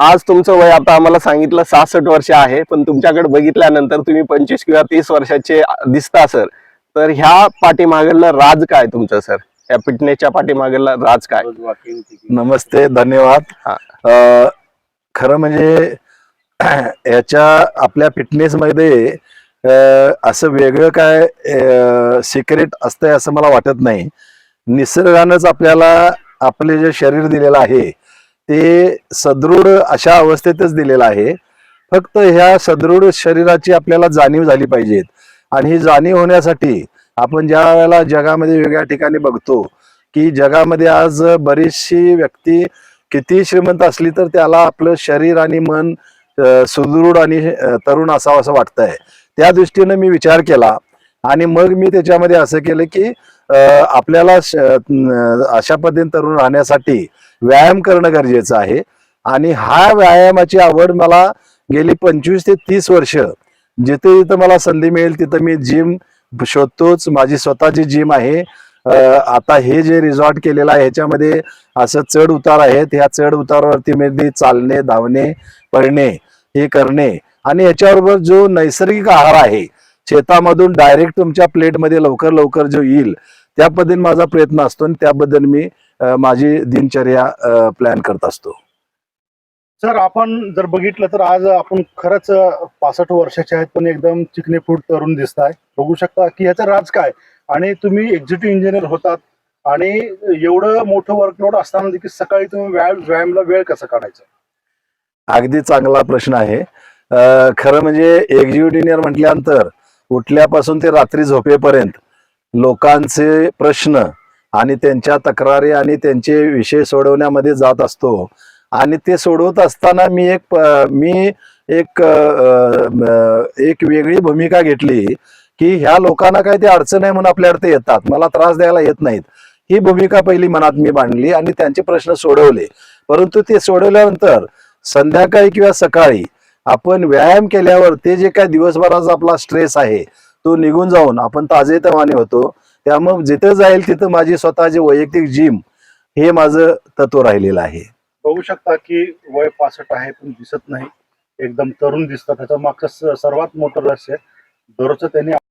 आज तुमचं वय आता आम्हाला सांगितलं सहासष्ट वर्ष आहे पण तुमच्याकडे बघितल्यानंतर तुम्ही पंचवीस किंवा तीस वर्षाचे दिसता सर. तर ह्या पाठीमागलं राज काय तुमचं सर? या फिटनेसच्या पाठीमागलं राज काय? नमस्ते धन्यवाद. खरं म्हणजे याच्या आपल्या फिटनेस मध्ये अ, असं वेगळं काय सिक्रेट असतंय असं मला वाटत नाही. निसर्गानंच आपल्याला आपले जे शरीर दिलेलं आहे ते सदृढ अशा अवस्थेतच दिलेलं आहे. फक्त ह्या सदृढ शरीराची आपल्याला जाणीव झाली पाहिजेत. आणि ही जाणीव होण्यासाठी आपण ज्या वेळेला जगामध्ये वेगळ्या ठिकाणी बघतो की जगामध्ये आज बरीचशी व्यक्ती किती श्रीमंत असली तर त्याला आपलं शरीर आणि मन सुदृढ आणि तरुण असावं असं वाटतंय. त्या दृष्टीनं मी विचार केला आणि मग मी त्याच्यामध्ये असं केलं की आपल्याला अशा पद्धतीने तरुण राहण्यासाठी व्यायाम करणं गरजेचं आहे. आणि हा व्यायामाची आवड मला गेली पंचवीस ते तीस वर्ष. जिथे जिथं मला संधी मिळेल तिथं मी जिम शोधतोच. माझी स्वतःची जिम आहे. आता हे जे रिसॉर्ट केलेलं आहे ह्याच्यामध्ये असं चढ उतार आहेत. ह्या चढ उतारावरती मी चालणे धावणे पळणे हे करणे. आणि याच्याबरोबर जो नैसर्गिक आहार आहे शेतामधून डायरेक्ट तुमच्या प्लेटमध्ये लवकर लवकर जो येईल त्या पद्धतीने माझा प्रयत्न असतो आणि त्याबद्दल मी माझी दिनचर्या प्लॅन करत असतो. सर आपण जर बघितलं तर आज आपण खरंच पासष्ट वर्षाचे आहेत पण एकदम चिकने फूट तरुण दिसताय. बघू शकता की ह्याचं राज काय? आणि तुम्ही एक्झिक्युटिव्ह इंजिनियर होतात आणि एवढं मोठं वर्कलोड असताना देखील सकाळी तुम्ही व्यायाम व्यायामला वेळ कसा काढायचा? अगदी चांगला प्रश्न आहे. खरं म्हणजे एक्झिक्युटिव्ह म्हटल्यानंतर उठल्यापासून ते रात्री झोपेपर्यंत लोकांचे प्रश्न आणि त्यांच्या तक्रारी आणि त्यांचे विषय सोडवण्यामध्ये जात असतो. आणि ते सोडवत असताना मी एक मी एक एक वेगळी भूमिका घेतली की ह्या लोकांना काय ते अडचण आहे म्हणून आपल्याकडे ते येतात. मला त्रास द्यायला येत नाहीत. ही भूमिका पहिली मनात मी मांडली आणि त्यांचे प्रश्न सोडवले. परंतु ते सोडवल्यानंतर संध्याकाळी किंवा सकाळी आपण व्यायाम केल्यावर ते जे काय दिवसभराचा आपला स्ट्रेस आहे तो निघून जाऊन आपण ताजेतवाने होतो. त्यामुळे जिथं जाईल तिथं माझी स्वतःची वैयक्तिक जिम हे माझं तत्व राहिलेलं आहे. बघू शकता की वय पासष्ट आहे पण दिसत नाही. एकदम तरुण दिसतात. त्याच्या मागचं सर्वात मोठं रहस्य दररोजचं त्यांनी